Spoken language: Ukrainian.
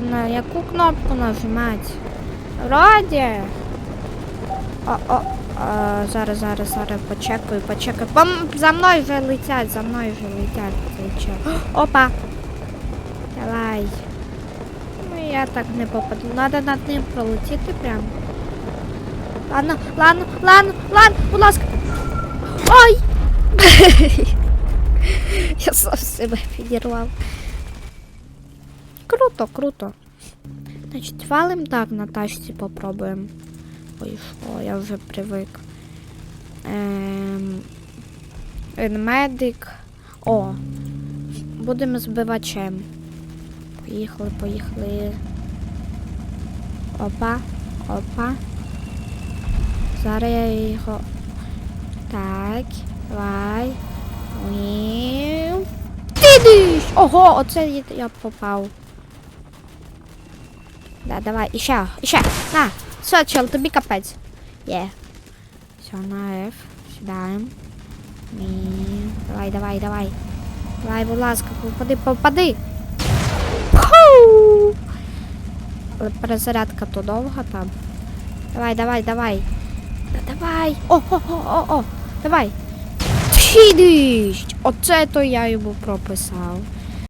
на яку кнопку нажимати. Вроді. О, о, а, зараз, зараз, зараз почекаю, почекаю. Пом... За мною вже летять, за мною вже летять. Опа. Давай. Ну я так не попаду. Надо над ним пролетіти прям. Ладно, ладно, ладно, ладно, будь ласка. Ой! Я сам себе підірвав. Круто, круто. Значить, валим так на тачці попробуємо. Ой, що, я вже привик. Ем... Медик. О. Будемо збивачем. Поїхали, поїхали. Опа, опа. Зараз я його. Так, давай. Вів. Ти диш! Ого, оце я попав. Да, давай, іще, іще. На, все, чел, тобі капець. Є. Все, на F. Сідаємо. Ні. Давай, давай, давай. Давай, будь ласка, попади, попади. Пху! Але перезарядка то довга там. Давай, давай, давай. Да, давай. О, о, о, о, о. Давай. Тхідищ! Оце то я йому прописав.